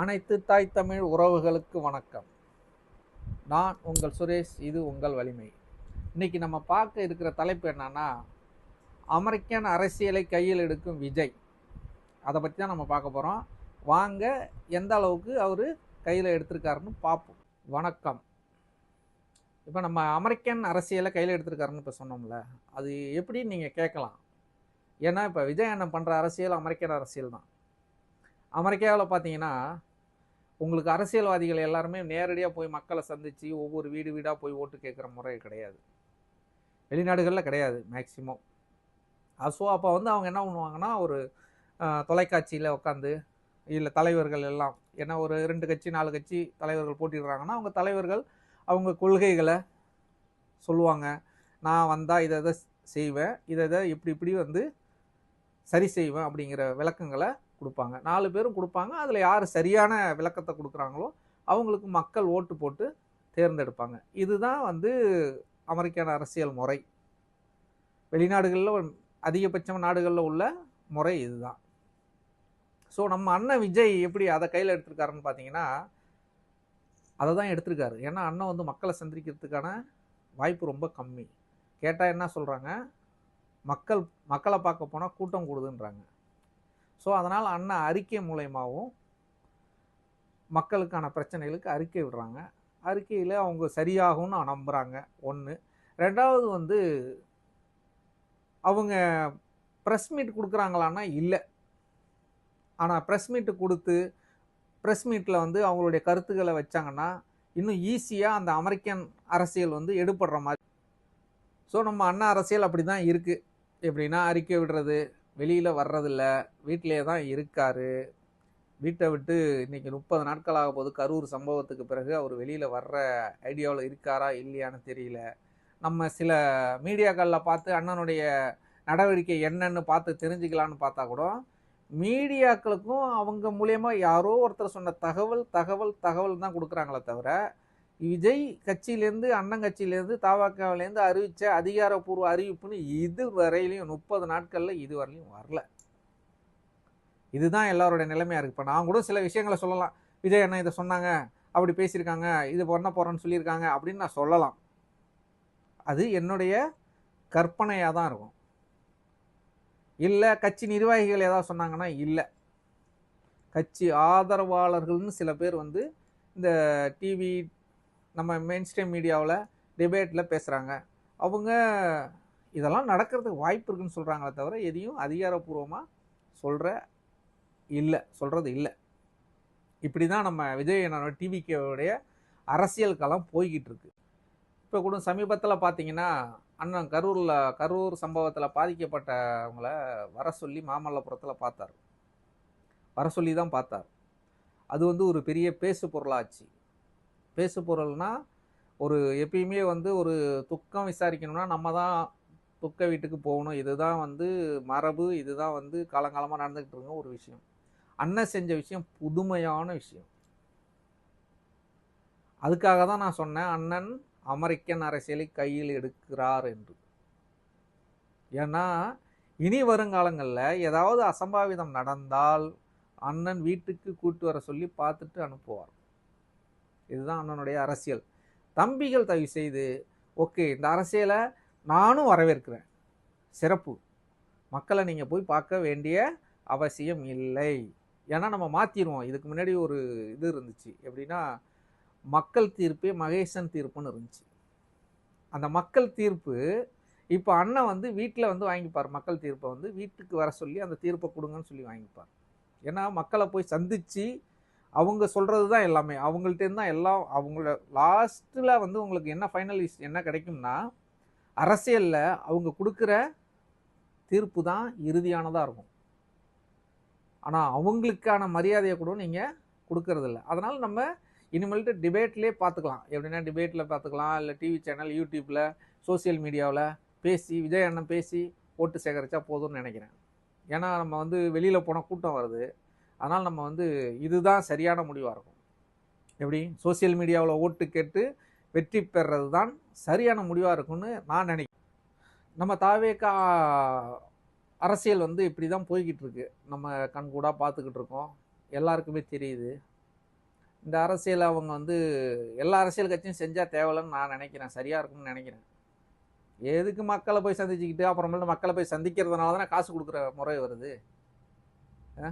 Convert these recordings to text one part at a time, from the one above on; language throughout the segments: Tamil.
அனைத்து தாய் தமிழ் உறவுகளுக்கு வணக்கம். நான் உங்கள் சுரேஷ் இது உங்கள் வலிமை. இன்னைக்கு நம்ம பார்க்க இருக்கிற தலைப்பு என்னன்னா அமெரிக்கன் அரசியலை கையில் எடுக்கும் விஜய். அதை பற்றி தான் நம்ம பார்க்க போகிறோம் வாங்க எந்த அளவுக்கு அவர் கையில் எடுத்திருக்காருன்னு பார்ப்போம். வணக்கம். இப்போ நம்ம அமெரிக்கன் அரசியலை கையில் எடுத்திருக்காருன்னு இப்போ சொன்னோம்ல அது எப்படி நீங்கள் கேட்கலாம்? ஏன்னா இப்போ விஜய் அண்ணன் பண்ணுற அரசியல் அமெரிக்கன் அரசியல் தான். அமெரிக்காவில் பார்த்தீங்கன்னா உங்களுக்கு அரசியல்வாதிகள் எல்லாருமே நேரடியாக போய் மக்களை சந்தித்து ஒவ்வொரு வீடு வீடாக போய் ஓட்டு கேட்குற முறை கிடையாது. வெளிநாடுகளில் கிடையாது மேக்சிமம் ஸோ அப்போ வந்து அவங்க என்ன பண்ணுவாங்கன்னா ஒரு தொலைக்காட்சியில் உட்காந்து இல்லை தலைவர்கள் எல்லாம் ஏன்னா ஒரு ரெண்டு கட்சி நாலு கட்சி தலைவர்கள் போட்டிடுறாங்கன்னா அவங்க தலைவர்கள் அவங்க கொள்கைகளை சொல்லுவாங்க. நான் வந்தால் இதை இதை செய்வேன் இதை இதை இப்படி இப்படி வந்து சரி செய்வேன் அப்படிங்கிற விளக்கங்களை கொடுப்பாங்க. நாலு பேரும் கொடுப்பாங்க. அதில் யார் சரியான விளக்கத்தை கொடுக்குறாங்களோ அவங்களுக்கு மக்கள் ஓட்டு போட்டு தேர்ந்தெடுப்பாங்க. இதுதான் வந்து அமெரிக்கான அரசியல் முறை. வெளிநாடுகளில் அதிகபட்சம் நாடுகளில் உள்ள முறை இதுதான். ஸோ நம்ம அண்ணன் விஜய் எப்படி அதை கையில் எடுத்திருக்காருன்னு பார்த்தீங்கன்னா அதை தான் எடுத்திருக்காரு. ஏன்னா அண்ணன் வந்து மக்களை சந்திக்கிறதுக்கான வாய்ப்பு ரொம்ப கம்மி. கேட்டால் என்ன சொல்கிறாங்க மக்கள் மக்களை பார்க்க போனால் கூட்டம் கூடுதுன்றாங்க. ஸோ அதனால் அண்ணா அறிக்கை மூலயமாவும் மக்களுக்கான பிரச்சனைகளுக்கு அறிக்கை விடுறாங்க. அறிக்கையில் அவங்க சரியாகும்னு நம்புகிறாங்க ஒன்று ரெண்டாவது வந்து அவங்க ப்ரெஸ் மீட் கொடுக்குறாங்களான்னா இல்லை. ஆனால் ப்ரெஸ் மீட்டு கொடுத்து ப்ரெஸ் மீட்டில் வந்து அவங்களுடைய கருத்துக்களை வச்சாங்கன்னா இன்னும் ஈஸியாக அந்த அமெரிக்கன் அரசியல் வந்து எடுப்படுற மாதிரி. ஸோ நம்ம அண்ணா அரசியல் அப்படி தான் இருக்குது எப்படின்னா அறிக்கை விடுறது வெளியில் வர்றதில்ல. வீட்டிலே தான் இருக்கார். வீட்டை விட்டு இன்றைக்கி முப்பது நாட்கள் ஆக போது கரூர் சம்பவத்துக்கு பிறகு அவர் வெளியில் வர்ற ஐடியாவில் இருக்காரா இல்லையான்னு தெரியல. நம்ம சில மீடியாக்களில் பார்த்து அண்ணனுடைய நடவடிக்கை என்னன்னு பார்த்து தெரிஞ்சுக்கலான்னு பார்த்தா கூட மீடியாக்களுக்கும் அவங்க மூலயமா யாரோ ஒருத்தர் சொன்ன தகவல் தகவல் தகவல் தான் கொடுக்குறாங்களே தவிர விஜய் கட்சியிலேருந்து அண்ணன் கட்சியிலேருந்து தாவாக்காவிலேருந்து அறிவித்த அதிகாரப்பூர்வ அறிவிப்புன்னு இது வரையிலையும் முப்பது நாட்களில் இது வரையிலையும் வரல. இதுதான் எல்லாருடைய நிலைமையாக இருக்குது இப்போ நான் கூட சில விஷயங்களை சொல்லலாம். விஜய் அண்ணன் இதை சொன்னாங்க அப்படி பேசியிருக்காங்க இது பண்ண போகிறேன்னு சொல்லியிருக்காங்க அப்படின்னு நான் சொல்லலாம். அது என்னுடைய கற்பனையாக தான் இருக்கும். இல்லை கட்சி நிர்வாகிகள் ஏதாவது சொன்னாங்கன்னா இல்லை. கட்சி ஆதரவாளர்கள்னு சில பேர் வந்து இந்த டிவி நம்ம மெயின் ஸ்ட்ரீம் மீடியாவில் டிபேட்டில் பேசுகிறாங்க அவங்க இதெல்லாம் நடக்கிறதுக்கு வாய்ப்பு இருக்குன்னு சொல்கிறாங்களே தவிர எதையும் அதிகாரப்பூர்வமாக சொல்கிற இல்லை சொல்கிறது இல்லை. இப்படி தான் நம்ம விஜய் டிவிக்கேவுடைய அரசியல் களம் போய்கிட்டு இருக்கு இப்போ கூட சமீபத்தில் பார்த்தீங்கன்னா அண்ணன் கரூரில் கரூர் சம்பவத்தில் பாதிக்கப்பட்டவங்கள வர சொல்லி மாமல்லபுரத்தில் பார்த்தார். வர சொல்லி தான் பார்த்தார். அது வந்து ஒரு பெரிய பேசு பொருளாச்சு பேசு பொருள்னா ஒரு எப்பயுமே வந்து ஒரு துக்கம் விசாரிக்கணும்னா நம்ம தான் துக்க வீட்டுக்கு போகணும். இதுதான் வந்து மரபு இதுதான் வந்து காலங்காலமாக நடந்துக்கிட்டு இருக்க ஒரு விஷயம். அண்ணன் செஞ்ச விஷயம் புதுமையான விஷயம். அதுக்காக தான் நான் சொன்னேன் அண்ணன் அமெரிக்கன் அரசியலை கையில் எடுக்கிறார் என்று. ஏன்னா இனி வருங்காலங்களில் ஏதாவது அசம்பாவிதம் நடந்தால் அண்ணன் வீட்டுக்கு கூட்டு வர சொல்லி பார்த்துட்டு அனுப்புவார். இதுதான் அண்ணனுடைய அரசியல். தம்பிகள் தயவு செய்து ஓகே இந்த அரசியலை நானும் வரவேற்கிறேன். சிறப்பு. மக்களை நீங்கள் போய் பார்க்க வேண்டிய அவசியம் இல்லை. ஏன்னா நம்ம மாற்றிடுவோம் இதுக்கு முன்னாடி ஒரு இது இருந்துச்சு. எப்படின்னா மக்கள் தீர்ப்பே மகேசன் தீர்ப்புன்னு இருந்துச்சு. அந்த மக்கள் தீர்ப்பு இப்போ அண்ணன் வந்து வீட்டில் வந்து வாங்கிப்பார். மக்கள் தீர்ப்பை வந்து வீட்டுக்கு வர சொல்லி அந்த தீர்ப்பை கொடுங்கன்னு சொல்லி வாங்கிப்பார். ஏன்னா மக்களை போய் சந்தித்து அவங்க சொல்கிறது தான் எல்லாமே. அவங்கள்ட்டேருந்து தான் எல்லாம் அவங்கள லாஸ்ட்டில் வந்து உங்களுக்கு என்ன ஃபைனல் என்ன கிடைக்கும்னா அரசியலில் அவங்க கொடுக்குற தீர்ப்பு தான் இறுதியானதாக இருக்கும். ஆனால் அவங்களுக்கான மரியாதையை கூட நீங்கள் கொடுக்கறதில்ல. அதனால் நம்ம இனிமேல்ட்டு டிபேட்லேயே பார்த்துக்கலாம் எப்படின்னா டிபேட்டில் பார்த்துக்கலாம் இல்லை டிவி சேனல் யூடியூப்பில் சோசியல் மீடியாவில் பேசி விஜய் அண்ணன் பேசி ஓட்டு சேகரித்தா போதும்னு நினைக்கிறேன். ஏன்னா நம்ம வந்து வெளியில் போனால் கூட்டம் வருது. அதனால் நம்ம வந்து இதுதான் சரியான முடிவாக இருக்கும். எப்படி? சோசியல் மீடியாவில் ஓட்டு கேட்டு வெற்றி பெறது தான் சரியான முடிவாக இருக்கும்னு நான் நினைக்கிறேன். நம்ம தாவேக்கா அரசியல் வந்து இப்படி தான் போய்கிட்டு இருக்கு நம்ம கண்கூடாக பார்த்துக்கிட்டு இருக்கோம். எல்லாருக்குமே தெரியுது. இந்த அரசியல் அவங்க வந்து எல்லா அரசியல் கட்சியும் செஞ்சால் தேவையில்லைன்னு நான் நினைக்கிறேன். சரியாக இருக்கும்னு நினைக்கிறேன். எதுக்கு மக்களை போய் சந்திச்சுக்கிட்டு அப்புறமேல மக்களை போய் சந்திக்கிறதுனால தானே காசு கொடுக்குற முறை வருது? ஆ?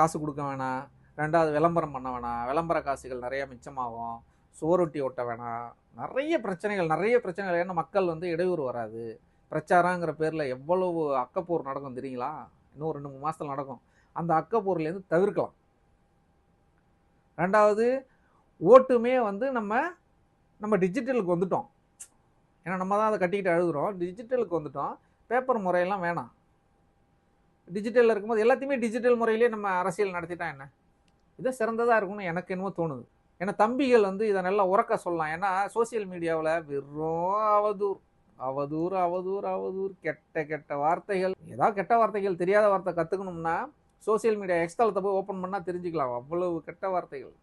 காசு கொடுக்க வேணாம். ரெண்டாவது விளம்பரம் பண்ண வேணாம். விளம்பர காசுகள் நிறையா மிச்சமாகும். சுவரொட்டி ஒட்ட வேணாம். நிறைய பிரச்சனைகள் நிறைய பிரச்சனைகள். ஏன்னா மக்கள் வந்து இடையூறு வராது. பிரச்சாரங்கிற பேரில் எவ்வளவு அக்கப்போர் நடக்கும் தெரியுங்களா? இன்னும் ரெண்டு மூணு மாதத்தில் நடக்கும். அந்த அக்கப்போர்லேருந்து தவிர்க்கலாம். ரெண்டாவது ஓட்டுமே வந்து நம்ம நம்ம டிஜிட்டலுக்கு வந்துட்டோம். ஏன்னா நம்ம தான் அதை கட்டிக்கிட்டு எழுதுகிறோம் டிஜிட்டலுக்கு வந்துட்டோம். பேப்பர் முறையெல்லாம் வேணாம். டிஜிட்டலில் இருக்கும்போது எல்லாத்தையுமே டிஜிட்டல் முறையிலே நம்ம அரசியல் நடத்திட்டா என்ன? இது சிறந்ததாக இருக்கும்னு எனக்கு என்னமோ தோணுது. ஏன்னா தம்பிகள் வந்து இதை நல்லா உறக்க சொல்லலாம். ஏன்னா சோஷியல் மீடியாவில் வெறும் அவதூர் அவதூறு அவதூறு அவதூறு. கெட்ட கெட்ட வார்த்தைகள். ஏதாவது கெட்ட வார்த்தைகள் தெரியாத வார்த்தை கற்றுக்கணும்னா சோஷியல் மீடியா எக்ஸ்தலத்தை போய் ஓப்பன் பண்ணால் தெரிஞ்சுக்கலாம். அவ்வளவு கெட்ட வார்த்தைகள்.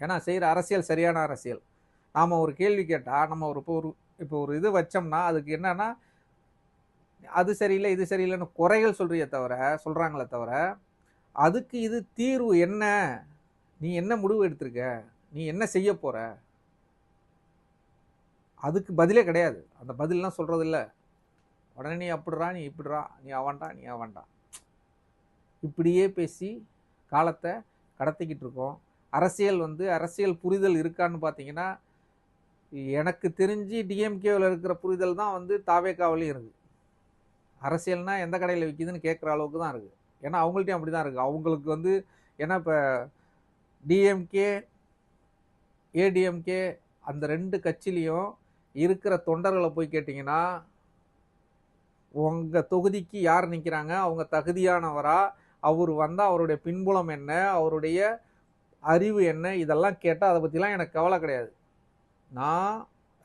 ஏன்னா செய்கிற அரசியல் சரியான அரசியல். நாம் ஒரு கேள்வி கேட்டால் நம்ம ஒரு இப்போ ஒரு இப்போ ஒரு இது வச்சோம்னா அதுக்கு என்னென்னா அது சரியில்லை இது சரியில்லைன்னு குறைகள் சொல்றியே தவிர சொல்கிறாங்களே தவிர அதுக்கு இது தீர்வு என்ன? நீ என்ன முடிவு எடுத்திருக்க? நீ என்ன செய்ய போகிற அதுக்கு பதிலே கிடையாது. அந்த பதில்லாம் சொல்கிறதில்ல உடனே நீ அப்படிடா நீ இப்படிடா நீ அவன்டா நீ அவன்டா. இப்படியே பேசி காலத்தை கடத்திக்கிட்டு இருக்கோம். அரசியல் வந்து அரசியல் புரிதல் இருக்கான்னு பார்த்தீங்கன்னா எனக்கு தெரிஞ்சு டிஎம்கேவில் இருக்கிற புரிதல் தான் வந்து தாவேக்காவிலையும் இருக்குது அரசியல்னால் எந்த கடையில் விற்கிதுன்னு கேட்குற அளவுக்கு தான் இருக்குது ஏன்னா அவங்கள்ட்டையும் அப்படி தான் இருக்குது அவங்களுக்கு வந்து ஏன்னா இப்போ டிஎம்கே ஏடிஎம்கே அந்த ரெண்டு கட்சிலையும் இருக்கிற தொண்டர்களை போய் கேட்டிங்கன்னா உங்கள் தொகுதிக்கு யார் நிற்கிறாங்க அவங்க தகுதியானவரா? அவர் வந்தால் அவருடைய பின்புலம் என்ன? அவருடைய அறிவு என்ன? இதெல்லாம் கேட்டால் அதை பற்றிலாம் எனக்கு கவலை கிடையாது. நான்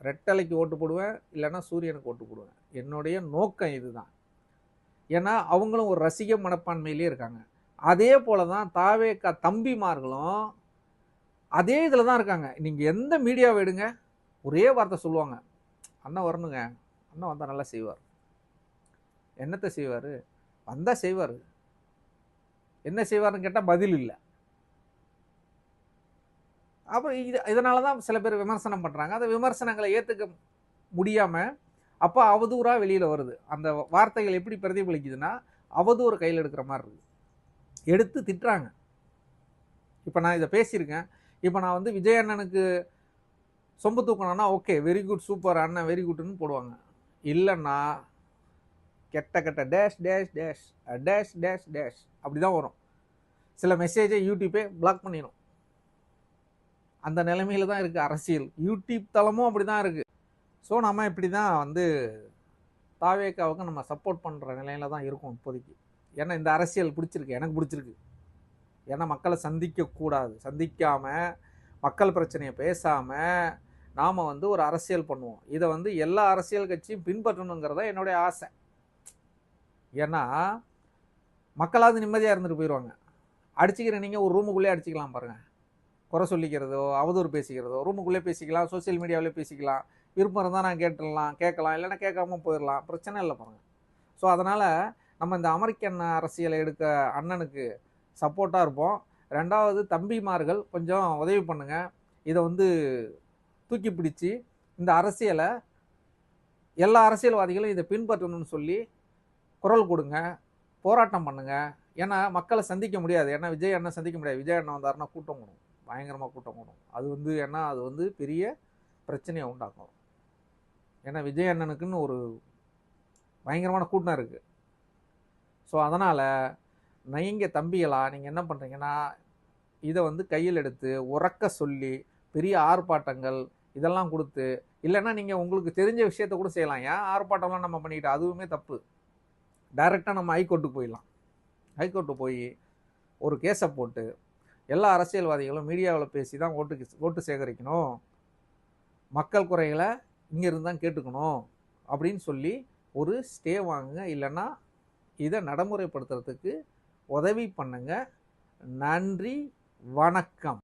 ரெட்டலைக்கு ஓட்டு போடுவேன் இல்லைன்னா சூரியனுக்கு ஓட்டு போடுவேன். என்னுடைய நோக்கம் இதுதான். ஏன்னா அவங்களும் ஒரு ரசிக மனப்பான்மையிலே இருக்காங்க. அதே போல தான் தாவேக்கா தம்பிமார்களும் அதே இதில் தான் இருக்காங்க. நீங்கள் எந்த மீடியாவை எடுங்க ஒரே வார்த்தை சொல்லுவாங்க. அண்ணன் வரணுங்க. அண்ணன் வந்தால் நல்லா செய்வார். என்னத்தை செய்வார்? வந்தால் செய்வார். என்ன செய்வார்னு கேட்டால் பதில் இல்லை. அப்புறம் இது இதனால தான் சில பேர் விமர்சனம் பண்ணுறாங்க அந்த விமர்சனங்களை ஏற்றுக்க முடியாமல் அப்போ அவதூறாக வெளியில் வருது. அந்த வார்த்தைகள் எப்படி பிரதிபலிக்குதுன்னா அவதூறு கையில் எடுக்கிற மாதிரி இருக்குது எடுத்து திட்டுறாங்க. இப்போ நான் இதை பேசியிருக்கேன். இப்போ நான் வந்து விஜய் அண்ணனுக்கு சொம்பு தூக்கணும்னா ஓகே வெரி குட் சூப்பர் அண்ணன் வெரி குட்னு போடுவாங்க. இல்லைன்னா கெட்ட கெட்ட dash dash dash dash dash dash அப்படி தான் வரும். சில மெசேஜை யூடியூப்பே பிளாக் பண்ணிடும் அந்த நிலைமையில தான் இருக்குது அரசியல். யூடியூப் தளமும் அப்படி தான் இருக்குது ஸோ நம்ம இப்படி தான் வந்து தாவேக்காவுக்கு நம்ம சப்போர்ட் பண்ணுற நிலையில தான் இருக்கும் இப்போதைக்கு. ஏன்னா இந்த அரசியல் பிடிச்சிருக்கு. எனக்கு பிடிச்சிருக்கு. ஏன்னா மக்களை சந்திக்கக்கூடாது சந்திக்காமல் மக்கள் பிரச்சனையை பேசாமல் நாம் வந்து ஒரு அரசியல் பண்ணுவோம். இதை வந்து எல்லா அரசியல் கட்சியும் பின்பற்றணுங்கிறத என்னுடைய ஆசை. ஏன்னா மக்களாவது நிம்மதியாக இருந்துட்டு போயிடுவாங்க அடிச்சுக்கிற நீங்கள் ஒரு ரூமுக்குள்ளே அடிச்சுக்கலாம் பாருங்கள் குறை சொல்லிக்கிறதோ அவதூறு பேசிக்கிறதோ ரூமுக்குள்ளே பேசிக்கலாம் சோஷியல் மீடியாவிலே பேசிக்கலாம். விருப்பம் இருந்தால் நான் கேட்டுடலாம் கேட்கலாம். இல்லைன்னா கேட்காம போயிடலாம். பிரச்சனை இல்லை பாருங்கள் ஸோ அதனால் நம்ம இந்த அமெரிக்கன் அரசியலை எடுக்க அண்ணனுக்கு சப்போர்ட்டாக இருப்போம். ரெண்டாவது தம்பிமார்கள் கொஞ்சம் உதவி பண்ணுங்கள் இதை வந்து தூக்கி பிடிச்சி இந்த அரசியலை எல்லா அரசியல்வாதிகளும் இதை பின்பற்றணும்னு சொல்லி குரல் கொடுங்க. போராட்டம் பண்ணுங்கள் ஏன்னா மக்களை சந்திக்க முடியாது. ஏன்னா விஜய் அண்ணன் சந்திக்க முடியாது. விஜய் அண்ணன் வந்தாருன்னா கூட்டம் கூடும். பயங்கரமாக கூட்டம் கூடும். அது வந்து ஏன்னா அது வந்து பெரிய பிரச்சனையை உண்டாக்கும். ஏன்னா விஜய் அண்ணனுக்குன்னு ஒரு பயங்கரமான கூட்டம் இருக்குது ஸோ அதனால் நயங்க தம்பிகளா நீங்கள் என்ன பண்ணுறீங்கன்னா இதை வந்து கையில் எடுத்து உறக்க சொல்லி பெரிய ஆர்ப்பாட்டங்கள் இதெல்லாம் கொடுத்து இல்லைன்னா நீங்கள் உங்களுக்கு தெரிஞ்ச விஷயத்த கூட செய்யலாம். ஏன் ஆர்ப்பாட்டம்லாம் நம்ம பண்ணிக்கிட்டு அதுவுமே தப்பு. டைரெக்டாக நம்ம ஹைகோர்ட்டுக்கு போயிடலாம். ஹைகோர்ட்டு போய் ஒரு கேஸை போட்டு எல்லா அரசியல்வாதிகளும் மீடியாவில் பேசி தான் ஓட்டுக்கு ஓட்டு சேகரிக்கணும். மக்கள் குறைகளை இங்கே இருந்தால் கேட்டுக்கணும் அப்படின்னு சொல்லி ஒரு ஸ்டே வாங்குங்க. இல்லைன்னா இதை நடைமுறைப்படுத்துறதுக்கு உதவி பண்ணுங்க. நன்றி வணக்கம்.